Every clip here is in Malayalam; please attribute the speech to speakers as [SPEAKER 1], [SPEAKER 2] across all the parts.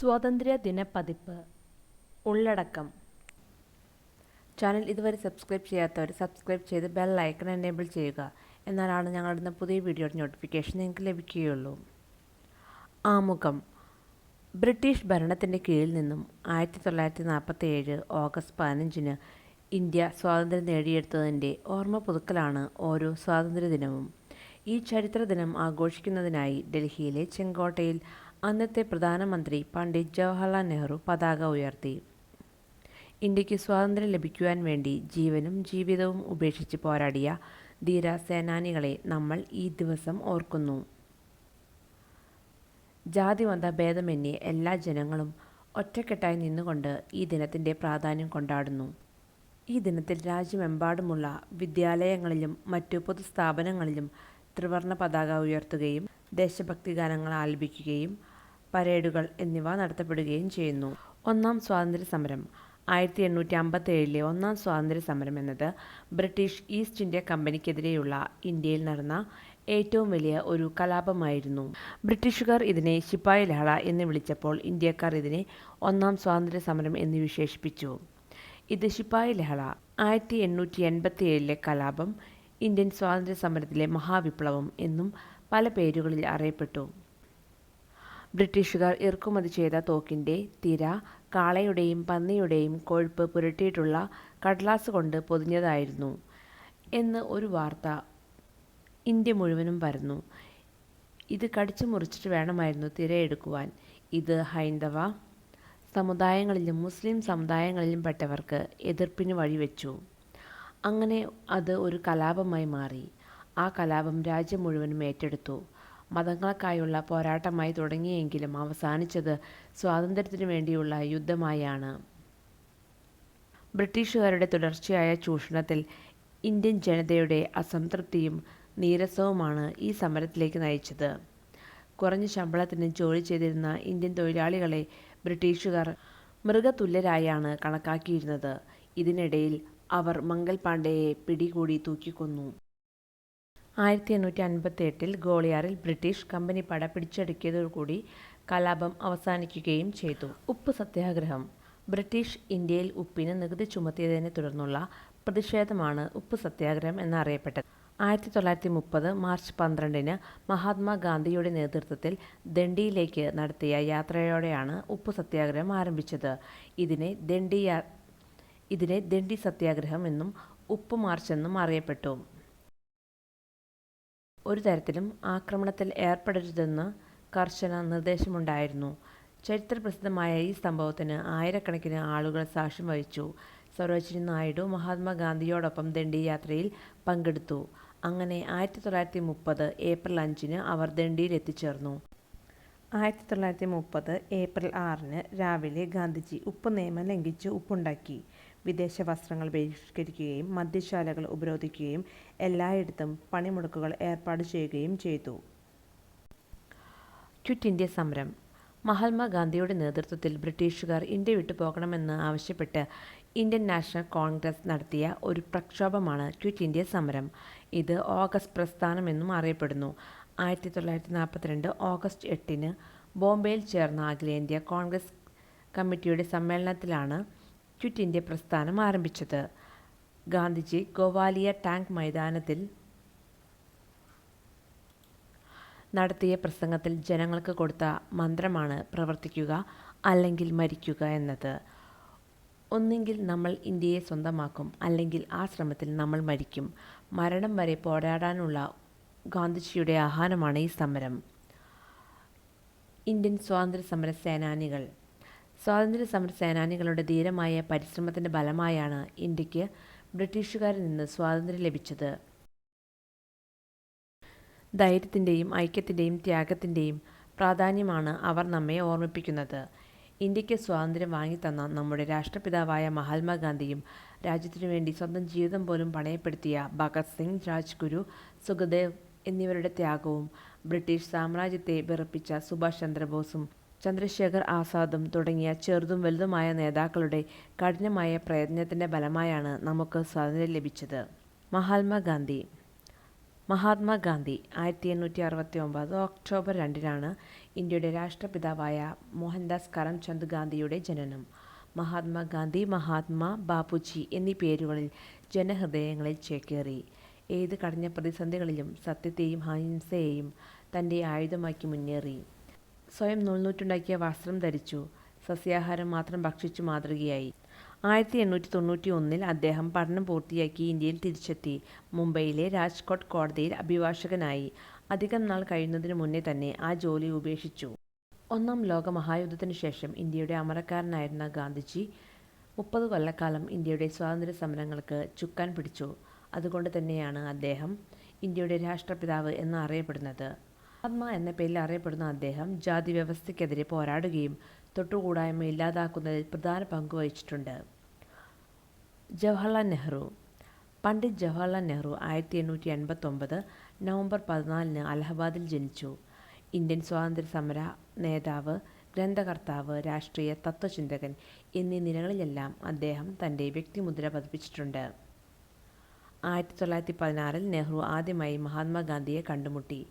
[SPEAKER 1] സ്വാതന്ത്ര്യ ദിന പതിപ്പ് ഉള്ളടക്കം. ചാനൽ ഇതുവരെ സബ്സ്ക്രൈബ് ചെയ്യാത്തവർ സബ്സ്ക്രൈബ് ചെയ്ത് ബെൽ ഐക്കൺ എനേബിൾ ചെയ്യുക. എന്നാലാണ് ഞങ്ങളുടെ പുതിയ വീഡിയോയുടെ നോട്ടിഫിക്കേഷൻ നിങ്ങൾക്ക് ലഭിക്കുകയുള്ളൂ. ആമുഖം. ബ്രിട്ടീഷ് ഭരണത്തിന്റെ കീഴിൽ നിന്നും ആയിരത്തി തൊള്ളായിരത്തി നാൽപ്പത്തി ഏഴ് ഓഗസ്റ്റ് പതിനഞ്ചിന് ഇന്ത്യ സ്വാതന്ത്ര്യം നേടിയെടുത്തതിന്റെ ഓർമ്മ പുതുക്കലാണ് ഓരോ സ്വാതന്ത്ര്യ ദിനവും ഈ ചരിത്ര ദിനം ആഘോഷിക്കുന്നതിനായി ഡൽഹിയിലെ ചെങ്കോട്ടയിൽ അന്നത്തെ പ്രധാനമന്ത്രി പണ്ഡിറ്റ് ജവഹർലാൽ നെഹ്റു പതാക ഉയർത്തി. ഇന്ത്യയ്ക്ക് സ്വാതന്ത്ര്യം ലഭിക്കുവാൻ വേണ്ടി ജീവനും ജീവിതവും ഉപേക്ഷിച്ച് പോരാടിയ ധീര സേനാനികളെ നമ്മൾ ഈ ദിവസം ഓർക്കുന്നു. ജാതിമത ഭേദമന്യേ എല്ലാ ജനങ്ങളും ഒറ്റക്കെട്ടായി നിന്നുകൊണ്ട് ഈ ദിനത്തിന്റെ പ്രാധാന്യം കൊണ്ടാടുന്നു. ഈ ദിനത്തിൽ രാജ്യമെമ്പാടുമുള്ള വിദ്യാലയങ്ങളിലും മറ്റു പൊതുസ്ഥാപനങ്ങളിലും ത്രിവർണ പതാക ഉയർത്തുകയും ദേശഭക്തി ഗാനങ്ങൾ ആലപിക്കുകയും പരേഡുകൾ എന്നിവ നടത്തപ്പെടുകയും ചെയ്യുന്നു. ഒന്നാം സ്വാതന്ത്ര്യ സമരം ആയിരത്തി എണ്ണൂറ്റി അമ്പത്തി ഏഴിലെ ഒന്നാം സ്വാതന്ത്ര്യ സമരം എന്നത് ബ്രിട്ടീഷ് ഈസ്റ്റ് ഇന്ത്യ കമ്പനിക്കെതിരെയുള്ള ഇന്ത്യയിൽ നടന്ന ഏറ്റവും വലിയ ഒരു കലാപമായിരുന്നു. ബ്രിട്ടീഷുകാർ ഇതിനെ ശിപ്പായി ലഹള എന്ന് വിളിച്ചപ്പോൾ ഇന്ത്യക്കാർ ഇതിനെ ഒന്നാം സ്വാതന്ത്ര്യ സമരം എന്ന് വിശേഷിപ്പിച്ചു. ഇത് ശിപ്പായി ലഹള. ആയിരത്തി എണ്ണൂറ്റി എൺപത്തി ഏഴിലെ കലാപം ഇന്ത്യൻ സ്വാതന്ത്ര്യ സമരത്തിലെ മഹാവിപ്ലവം എന്നും പല പേരുകളിൽ അറിയപ്പെട്ടു. ബ്രിട്ടീഷുകാർ ഇറക്കുമതി ചെയ്ത തോക്കിന്റെ തിര കാളയുടെയും പന്നിയുടെയും കൊഴുപ്പ് പുരട്ടിയിട്ടുള്ള കടലാസ് കൊണ്ട് പൊതിഞ്ഞതായിരുന്നു എന്ന് ഒരു വാർത്ത ഇന്ത്യ മുഴുവനും പരന്നു. ഇത് കടിച്ചു മുറിച്ചിട്ട് വേണമായിരുന്നു തിരയെടുക്കുവാൻ ഇത് ഹൈന്ദവ സമുദായങ്ങളിലും മുസ്ലിം സമുദായങ്ങളിലും പെട്ടവർക്ക് എതിർപ്പിന് വഴിവെച്ചു അങ്ങനെ അത് ഒരു കലാപമായി മാറി. ആ കലാപം രാജ്യം മുഴുവനും ഏറ്റെടുത്തു. മതങ്ങൾക്കായുള്ള പോരാട്ടമായി തുടങ്ങിയെങ്കിലും അവസാനിച്ചത് സ്വാതന്ത്ര്യത്തിനു വേണ്ടിയുള്ള യുദ്ധമായാണ്. ബ്രിട്ടീഷുകാരുടെ തുടർച്ചയായ ചൂഷണത്തിൽ ഇന്ത്യൻ ജനതയുടെ അസംതൃപ്തിയും നീരസവുമാണ് ഈ സമരത്തിലേക്ക് നയിച്ചത്. കുറഞ്ഞ ശമ്പളത്തിന് ജോലി ചെയ്തിരുന്ന ഇന്ത്യൻ തൊഴിലാളികളെ ബ്രിട്ടീഷുകാർ മൃഗതുല്യരായാണ് കണക്കാക്കിയിരുന്നത്. ഇതിനിടയിൽ അവർ മംഗൽ പാണ്ഡെയെ പിടികൂടി തൂക്കിക്കൊന്നു. ആയിരത്തി എണ്ണൂറ്റി അൻപത്തി എട്ടിൽ ഗോളിയാറിൽ ബ്രിട്ടീഷ് കമ്പനി പട പിടിച്ചടക്കിയതോടുകൂടി കലാപം അവസാനിക്കുകയും ചെയ്തു. ഉപ്പ് സത്യാഗ്രഹം. ബ്രിട്ടീഷ് ഇന്ത്യയിൽ ഉപ്പിന് നികുതി ചുമത്തിയതിനെ തുടർന്നുള്ള പ്രതിഷേധമാണ് ഉപ്പ് സത്യാഗ്രഹം എന്നറിയപ്പെട്ടത്. ആയിരത്തി തൊള്ളായിരത്തി മുപ്പത് മാർച്ച് പന്ത്രണ്ടിന് മഹാത്മാഗാന്ധിയുടെ നേതൃത്വത്തിൽ ദണ്ഡിയിലേക്ക് നടത്തിയ യാത്രയോടെയാണ് ഉപ്പ് സത്യാഗ്രഹം ആരംഭിച്ചത്. ഇതിനെ ദണ്ഡി ഇതിനെ ദണ്ഡി സത്യാഗ്രഹം എന്നും ഉപ്പ് മാർച്ച് എന്നും അറിയപ്പെട്ടു. ഒരു തരത്തിലും ആക്രമണത്തിൽ ഏർപ്പെടരുതെന്ന് കർശന നിർദ്ദേശമുണ്ടായിരുന്നു. ചരിത്രപ്രസിദ്ധമായ ഈ സംഭവത്തിന് ആയിരക്കണക്കിന് ആളുകൾ സാക്ഷ്യം വഹിച്ചു. സരോജിനി നായിഡു മഹാത്മാഗാന്ധിയോടൊപ്പം ദണ്ഡി യാത്രയിൽ പങ്കെടുത്തു. അങ്ങനെ ആയിരത്തി തൊള്ളായിരത്തി മുപ്പത് ഏപ്രിൽ അഞ്ചിന് അവർ ദണ്ഡിയിൽ എത്തിച്ചേർന്നു. ആയിരത്തി തൊള്ളായിരത്തി മുപ്പത് ഏപ്രിൽ ആറിന് രാവിലെ ഗാന്ധിജി ഉപ്പ് നിയമം ലംഘിച്ച് ഉപ്പുണ്ടാക്കി. വിദേശ വസ്ത്രങ്ങൾ ബഹിഷ്കരിക്കുകയും മദ്യശാലകൾ ഉപരോധിക്കുകയും എല്ലായിടത്തും പണിമുടക്കുകൾ ഏർപ്പാട് ചെയ്യുകയും ചെയ്തു. ക്വിറ്റ് ഇന്ത്യ സമരം. മഹാത്മാഗാന്ധിയുടെ നേതൃത്വത്തിൽ ബ്രിട്ടീഷുകാർ ഇന്ത്യ വിട്ടു പോകണമെന്ന് ആവശ്യപ്പെട്ട് ഇന്ത്യൻ നാഷണൽ കോൺഗ്രസ് നടത്തിയ ഒരു പ്രക്ഷോഭമാണ് ക്വിറ്റ് ഇന്ത്യ സമരം. ഇത് ഓഗസ്റ്റ് പ്രസ്ഥാനം എന്നും അറിയപ്പെടുന്നു. ആയിരത്തി തൊള്ളായിരത്തി നാൽപ്പത്തിരണ്ട് ഓഗസ്റ്റ് എട്ടിന് ബോംബെയിൽ ചേർന്ന അഖിലേന്ത്യാ കോൺഗ്രസ് കമ്മിറ്റിയുടെ സമ്മേളനത്തിലാണ് ക്വിറ്റ് ഇന്ത്യ പ്രസ്ഥാനം ആരംഭിച്ചത്. ഗാന്ധിജി ഗോവാലിയ ടാങ്ക് മൈതാനത്തിൽ നടത്തിയ പ്രസംഗത്തിൽ ജനങ്ങൾക്ക് കൊടുത്ത മന്ത്രമാണ് പ്രവർത്തിക്കുക അല്ലെങ്കിൽ മരിക്കുക എന്നത്. ഒന്നെങ്കിൽ നമ്മൾ ഇന്ത്യയെ സ്വന്തമാക്കും അല്ലെങ്കിൽ ആ ശ്രമത്തിൽ നമ്മൾ മരിക്കും. മരണം വരെ പോരാടാനുള്ള ഗാന്ധിജിയുടെ ആഹ്വാനമാണ് ഈ സമരം. ഇന്ത്യൻ സ്വാതന്ത്ര്യ സമര സേനാനികൾ സ്വാതന്ത്ര്യ സമര സേനാനികളുടെ ധീരമായ പരിശ്രമത്തിന്റെ ഫലമായാണ് ഇന്ത്യയ്ക്ക് ബ്രിട്ടീഷുകാരിൽ നിന്ന് സ്വാതന്ത്ര്യം ലഭിച്ചത്. ധൈര്യത്തിന്റെയും ഐക്യത്തിന്റെയും ത്യാഗത്തിന്റെയും പ്രാധാന്യമാണ് അവർ നമ്മെ ഓർമ്മിപ്പിക്കുന്നത്. ഇന്ത്യയ്ക്ക് സ്വാതന്ത്ര്യം വാങ്ങിത്തന്ന നമ്മുടെ രാഷ്ട്രപിതാവായ മഹാത്മാഗാന്ധിയും രാജ്യത്തിനു വേണ്ടി സ്വന്തം ജീവിതം പോലും പണയപ്പെടുത്തിയ ഭഗത് സിംഗ് രാജ്ഗുരു സുഖദേവ് എന്നിവരുടെ ത്യാഗവും ബ്രിട്ടീഷ് സാമ്രാജ്യത്തെ വിറപ്പിച്ച സുഭാഷ് ചന്ദ്രബോസും ചന്ദ്രശേഖർ ആസാദും തുടങ്ങിയ ചെറുതും വലുതുമായ നേതാക്കളുടെ കഠിനമായ പ്രയത്നത്തിന്റെ ഫലമായാണ് നമുക്ക് സ്വാതന്ത്ര്യം ലഭിച്ചത് മഹാത്മാഗാന്ധി മഹാത്മാഗാന്ധി ആയിരത്തി എണ്ണൂറ്റി അറുപത്തി ഒമ്പത് ഒക്ടോബർ രണ്ടിനാണ് ഇന്ത്യയുടെ രാഷ്ട്രപിതാവായ മോഹൻദാസ് കരംചന്ദ് ഗാന്ധിയുടെ ജനനം. മഹാത്മാഗാന്ധി, മഹാത്മാ, ബാപ്പുജി എന്നീ പേരുകളിൽ ജനഹൃദയങ്ങളിൽ ചേക്കേറി. ഏത് കഠിന പ്രതിസന്ധികളിലും സത്യത്തെയും അഹിംസയെയും തന്റെ ആയുധമാക്കി മുന്നേറി. സ്വയം നൂൽനൂറ്റുണ്ടാക്കിയ വസ്ത്രം ധരിച്ചു. സസ്യാഹാരം മാത്രം ഭക്ഷിച്ചു മാതൃകയായി. ആയിരത്തി എണ്ണൂറ്റി തൊണ്ണൂറ്റി ഒന്നിൽ അദ്ദേഹം പഠനം പൂർത്തിയാക്കി ഇന്ത്യയിൽ തിരിച്ചെത്തി. മുംബൈയിലെ രാജ്കോട്ട് കോടതിയിൽ അഭിഭാഷകനായി. അധികം നാൾ കഴിയുന്നതിനു മുന്നേ തന്നെ ആ ജോലി ഉപേക്ഷിച്ചു. ഒന്നാം ലോകമഹായുദ്ധത്തിനുശേഷം ഇന്ത്യയുടെ അമരക്കാരനായിരുന്ന ഗാന്ധിജി മുപ്പത് കൊല്ലക്കാലം ഇന്ത്യയുടെ സ്വാതന്ത്ര്യ സമരങ്ങൾക്ക് ചുക്കാൻ പിടിച്ചു. അതുകൊണ്ട് തന്നെയാണ് അദ്ദേഹം ഇന്ത്യയുടെ രാഷ്ട്രപിതാവ് എന്ന് മഹാത്മാ എന്ന പേരിൽ അറിയപ്പെടുന്ന അദ്ദേഹം ജാതി വ്യവസ്ഥയ്ക്കെതിരെ പോരാടുകയും തൊട്ടുകൂടായ്മ ഇല്ലാതാക്കുന്നതിൽ പ്രധാന പങ്ക് വഹിച്ചിട്ടുണ്ട് ജവഹർലാൽ നെഹ്റു പണ്ഡിറ്റ് ജവഹർലാൽ നെഹ്റു ആയിരത്തി എണ്ണൂറ്റി എൺപത്തൊമ്പത് നവംബർ പതിനാലിന് അലഹബാദിൽ ജനിച്ചു. ഇന്ത്യൻ സ്വാതന്ത്ര്യ സമര നേതാവ്, ഗ്രന്ഥകർത്താവ്, രാഷ്ട്രീയ തത്വചിന്തകൻ എന്നീ നിലകളിലെല്ലാം അദ്ദേഹം തന്റെ വ്യക്തിമുദ്ര പതിപ്പിച്ചിട്ടുണ്ട്. ആയിരത്തി തൊള്ളായിരത്തി പതിനാറിൽ നെഹ്റു ആദ്യമായി മഹാത്മാഗാന്ധിയെ കണ്ടുമുട്ടി.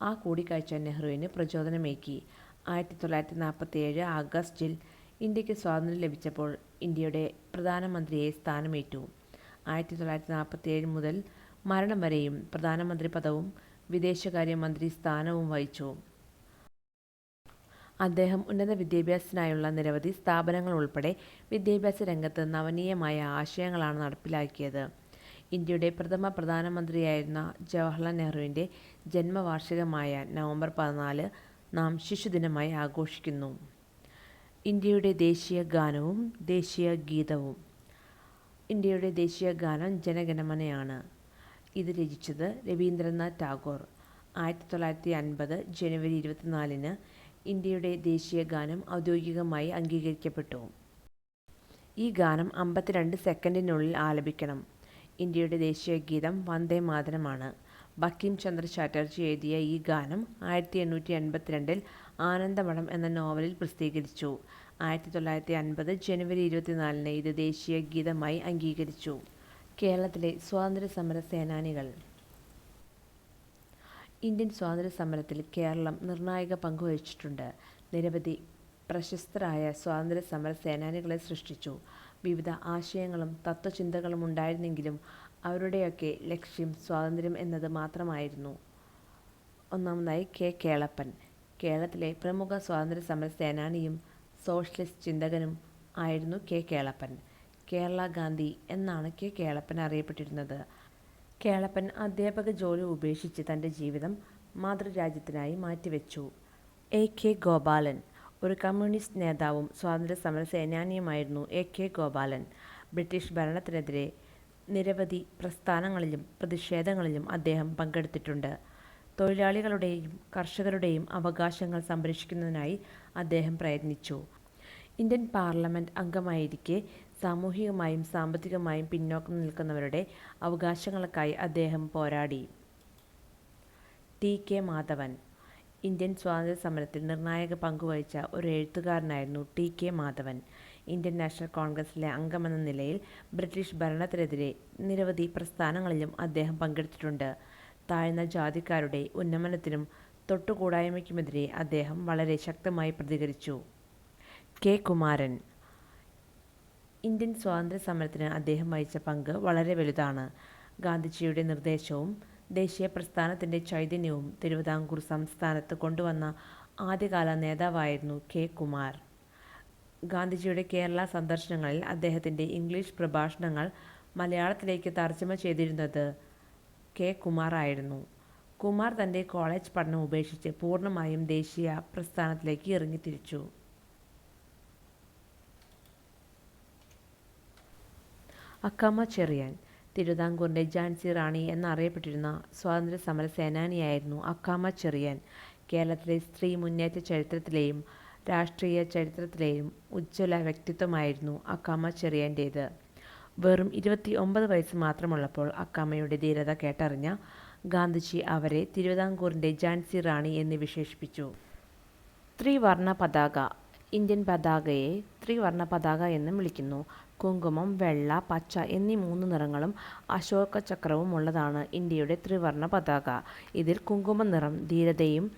[SPEAKER 1] ആ കൂടിക്കാഴ്ച നെഹ്റുവിന് പ്രചോദനമേകി. ആയിരത്തി തൊള്ളായിരത്തി നാൽപ്പത്തി ഏഴ് ആഗസ്റ്റിൽ ഇന്ത്യയ്ക്ക് സ്വാതന്ത്ര്യം ലഭിച്ചപ്പോൾ ഇന്ത്യയുടെ പ്രധാനമന്ത്രിയെ സ്ഥാനമേറ്റു. ആയിരത്തി തൊള്ളായിരത്തി നാൽപ്പത്തി ഏഴ് മുതൽ മരണം വരെയും പ്രധാനമന്ത്രി പദവും വിദേശകാര്യമന്ത്രി സ്ഥാനവും വഹിച്ചു. അദ്ദേഹം ഉന്നത വിദ്യാഭ്യാസത്തിനായുള്ള നിരവധി സ്ഥാപനങ്ങൾ ഉൾപ്പെടെ വിദ്യാഭ്യാസ രംഗത്ത് നവനീയമായ ആശയങ്ങളാണ് നടപ്പിലാക്കിയത്. ഇന്ത്യയുടെ പ്രഥമ പ്രധാനമന്ത്രിയായിരുന്ന ജവഹർലാൽ നെഹ്റുവിന്റെ ജന്മവാർഷികമായ നവംബർ പതിനാല് നാം ശിശുദിനമായി ആഘോഷിക്കുന്നു. ഇന്ത്യയുടെ ദേശീയ ഗാനവും ദേശീയ ഗീതവും ഇന്ത്യയുടെ ദേശീയ ഗാനം ജനഗണമനയാണ്. ഇത് രചിച്ചത് രവീന്ദ്രനാഥ് ടാഗോർ. ആയിരത്തി തൊള്ളായിരത്തി അൻപത് ജനുവരി ഇരുപത്തിനാലിന് ഇന്ത്യയുടെ ദേശീയ ഗാനം ഔദ്യോഗികമായി അംഗീകരിക്കപ്പെട്ടു. ഈ ഗാനം അമ്പത്തിരണ്ട് സെക്കൻഡിനുള്ളിൽ ആലപിക്കണം. ഇന്ത്യയുടെ ദേശീയ ഗീതം ദേശീയഗീതം വന്ദേമാതരമാണ്. ബക്കിം ചന്ദ്ര ചാറ്റർജി എഴുതിയ ഈ ഗാനം ആയിരത്തി എണ്ണൂറ്റി എൺപത്തിരണ്ടിൽ ആനന്ദമഠം എന്ന നോവലിൽ പ്രസിദ്ധീകരിച്ചു. ആയിരത്തി തൊള്ളായിരത്തി അൻപത് ജനുവരി ഇരുപത്തിനാലിന് ഇത് ദേശീയ ഗീതമായി അംഗീകരിച്ചു. കേരളത്തിലെ സ്വാതന്ത്ര്യ സമര സേനാനികൾ ഇന്ത്യൻ സ്വാതന്ത്ര്യ സമരത്തിൽ കേരളം നിർണായക പങ്കുവഹിച്ചിട്ടുണ്ട്. നിരവധി പ്രശസ്തരായ സ്വാതന്ത്ര്യ സമര സേനാനികളെ സൃഷ്ടിച്ചു. വിവിധ ആശയങ്ങളും തത്വചിന്തകളും ഉണ്ടായിരുന്നെങ്കിലും അവരുടെയൊക്കെ ലക്ഷ്യം സ്വാതന്ത്ര്യം എന്നത് മാത്രമായിരുന്നു. ഒന്നാമതായി കെ. കേളപ്പൻ. കേരളത്തിലെ പ്രമുഖ സ്വാതന്ത്ര്യ സമര സേനാനിയും സോഷ്യലിസ്റ്റ് ചിന്തകനും ആയിരുന്നു കെ. കേളപ്പൻ. കേരള ഗാന്ധി എന്നാണ് കെ. കേളപ്പൻ അറിയപ്പെട്ടിരുന്നത്. കേളപ്പൻ അധ്യാപക ജോലി ഉപേക്ഷിച്ച് തന്റെ ജീവിതം മാതൃരാജ്യത്തിനായി മാറ്റിവെച്ചു. എ. കെ. ഗോപാലൻ. ഒരു കമ്മ്യൂണിസ്റ്റ് നേതാവും സ്വാതന്ത്ര്യസമര സേനാനിയുമായിരുന്നു എ. കെ. ഗോപാലൻ. ബ്രിട്ടീഷ് ഭരണത്തിനെതിരെ നിരവധി പ്രസ്ഥാനങ്ങളിലും പ്രതിഷേധങ്ങളിലും അദ്ദേഹം പങ്കെടുത്തിട്ടുണ്ട്. തൊഴിലാളികളുടെയും കർഷകരുടെയും അവകാശങ്ങൾ സംരക്ഷിക്കുന്നതിനായി അദ്ദേഹം പ്രയത്നിച്ചു. ഇന്ത്യൻ പാർലമെന്റ് അംഗമായിരിക്കെ സാമൂഹികമായും സാമ്പത്തികമായും പിന്നോക്കം നിൽക്കുന്നവരുടെ അവകാശങ്ങൾക്കായി അദ്ദേഹം പോരാടി. ടി. കെ. മാധവൻ. ഇന്ത്യൻ സ്വാതന്ത്ര്യ സമരത്തിൽ നിർണായക പങ്കുവഹിച്ച ഒരു എഴുത്തുകാരനായിരുന്നു T. K. Madhavan. Indian National കോൺഗ്രസിലെ അംഗമെന്ന നിലയിൽ ബ്രിട്ടീഷ് ഭരണത്തിനെതിരെ നിരവധി പ്രസ്ഥാനങ്ങളിലും അദ്ദേഹം പങ്കെടുത്തിട്ടുണ്ട്. താഴ്ന്ന ജാതിക്കാരുടെ ഉന്നമനത്തിനും തൊട്ടുകൂടായ്മയ്ക്കുമെതിരെ അദ്ദേഹം വളരെ ശക്തമായി പ്രതികരിച്ചു. കെ. കുമാരൻ. ഇന്ത്യൻ സ്വാതന്ത്ര്യ സമരത്തിന് അദ്ദേഹം വഹിച്ച പങ്ക് വളരെ വലുതാണ്. ഗാന്ധിജിയുടെ നിർദ്ദേശവും ദേശീയപ്രസ്ഥാനത്തിന്റെ ചൈതന്യവും തിരുവിതാംകൂർ സംസ്ഥാനത്ത് കൊണ്ടുവന്ന ആദ്യകാല നേതാവായിരുന്നു കെ. കുമാർ. ഗാന്ധിജിയുടെ കേരള സന്ദർശനങ്ങളിൽ അദ്ദേഹത്തിന്റെ ഇംഗ്ലീഷ് പ്രഭാഷണങ്ങൾ മലയാളത്തിലേക്ക് തർജമ ചെയ്തിരുന്നത് കെ. കുമാർ ആയിരുന്നു. കുമാർ തന്റെ കോളേജ് പഠനം ഉപേക്ഷിച്ച് പൂർണമായും ദേശീയ പ്രസ്ഥാനത്തിലേക്ക് ഇറങ്ങിത്തിരിച്ചു. അക്കമ്മ ചെറിയാൻ. തിരുവിതാംകൂറിന്റെ ജാൻസി റാണി എന്നറിയപ്പെട്ടിരുന്ന സ്വാതന്ത്ര്യ സമര സേനാനിയായിരുന്നു അക്കാമ ചെറിയാൻ. കേരളത്തിലെ സ്ത്രീ മുന്നേറ്റ ചരിത്രത്തിലെയും രാഷ്ട്രീയ ചരിത്രത്തിലെയും ഉജ്ജ്വല വ്യക്തിത്വമായിരുന്നു അക്കാമ ചെറിയന്റേത് വെറും ഇരുപത്തി ഒമ്പത് വയസ്സ് മാത്രമുള്ളപ്പോൾ അക്കാമയുടെ ധീരത കേട്ടറിഞ്ഞ ഗാന്ധിജി അവരെ തിരുവിതാംകൂറിന്റെ ജാൻസി റാണി എന്ന് വിശേഷിപ്പിച്ചു. ത്രിവർണ പതാക ഇന്ത്യൻ പതാകയെ ത്രിവർണ പതാക എന്നും വിളിക്കുന്നു. കുങ്കുമം, വെള്ള, പച്ച എന്നീ മൂന്ന് നിറങ്ങളും അശോക ചക്രവും അശോകചക്രവുമുള്ളതാണ് ഇന്ത്യയുടെ ത്രിവർണ പതാക. ഇതിൽ കുങ്കുമനിറം ധീരതയും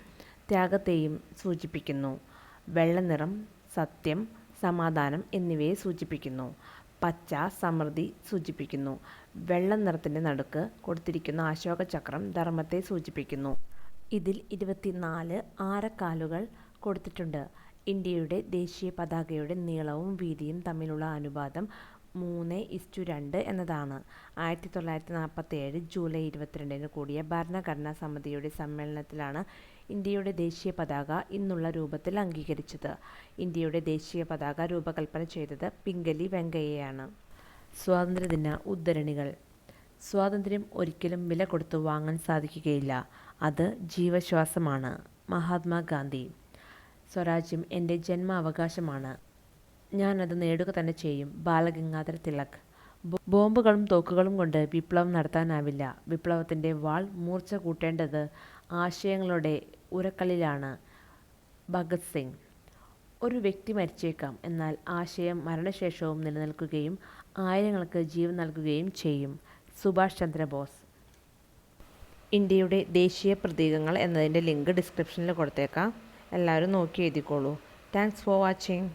[SPEAKER 1] ത്യാഗത്തെയും സൂചിപ്പിക്കുന്നു. വെള്ളനിറം സത്യം, സമാധാനം എന്നിവയെ സൂചിപ്പിക്കുന്നു. പച്ച സമൃദ്ധി സൂചിപ്പിക്കുന്നു. വെള്ള നിറത്തിന്റെ നടുക്ക് കൊടുത്തിരിക്കുന്ന അശോക ചക്രം ധർമ്മത്തെ സൂചിപ്പിക്കുന്നു. ഇതിൽ ഇരുപത്തിനാല് ആരക്കാലുകൾ കൊടുത്തിട്ടുണ്ട്. ഇന്ത്യയുടെ ദേശീയ പതാകയുടെ നീളവും വീതിയും തമ്മിലുള്ള അനുപാതം മൂന്ന് ഇസ്റ്റു രണ്ട് എന്നതാണ്. ആയിരത്തി തൊള്ളായിരത്തി നാൽപ്പത്തിയേഴ് ജൂലൈ ഇരുപത്തിരണ്ടിന് കൂടിയ ഭരണഘടനാ സമിതിയുടെ സമ്മേളനത്തിലാണ് ഇന്ത്യയുടെ ദേശീയ പതാക ഇന്നുള്ള രൂപത്തിൽ അംഗീകരിച്ചത്. ഇന്ത്യയുടെ ദേശീയ പതാക രൂപകൽപ്പന ചെയ്തത് പിംഗലി വെങ്കയ്യയാണ്. സ്വാതന്ത്ര്യദിന ഉദ്ധരണികൾ സ്വാതന്ത്ര്യം ഒരിക്കലും വില കൊടുത്തു വാങ്ങാൻ സാധിക്കുകയില്ല. അത് ജീവശ്വാസമാണ്. മഹാത്മാഗാന്ധി സ്വരാജ്യം എന്റെ ജന്മാവകാശമാണ്. ഞാനത് നേടുക തന്നെ ചെയ്യും. ബാലഗംഗാധര തിലക് ബോംബുകളും തോക്കുകളും കൊണ്ട് വിപ്ലവം നടത്താനാവില്ല. വിപ്ലവത്തിന്റെ വാൾ മൂർച്ച കൂട്ടേണ്ടത് ആശയങ്ങളുടെ ഉരക്കലിലാണ് ഭഗത് സിംഗ് ഒരു വ്യക്തി മരിച്ചേക്കാം. എന്നാൽ ആശയം മരണശേഷവും നിലനിൽക്കുകയും ആയിരങ്ങൾക്ക് ജീവൻ നൽകുകയും ചെയ്യും. സുഭാഷ് ചന്ദ്രബോസ് ഇന്ത്യയുടെ ദേശീയ പ്രതീകങ്ങൾ എന്നതിന്റെ ലിങ്ക് ഡിസ്ക്രിപ്ഷനിൽ കൊടുത്തേക്കാം. എല്ലാവരും നോക്കി എഴുതിക്കോളൂ. Thanks for watching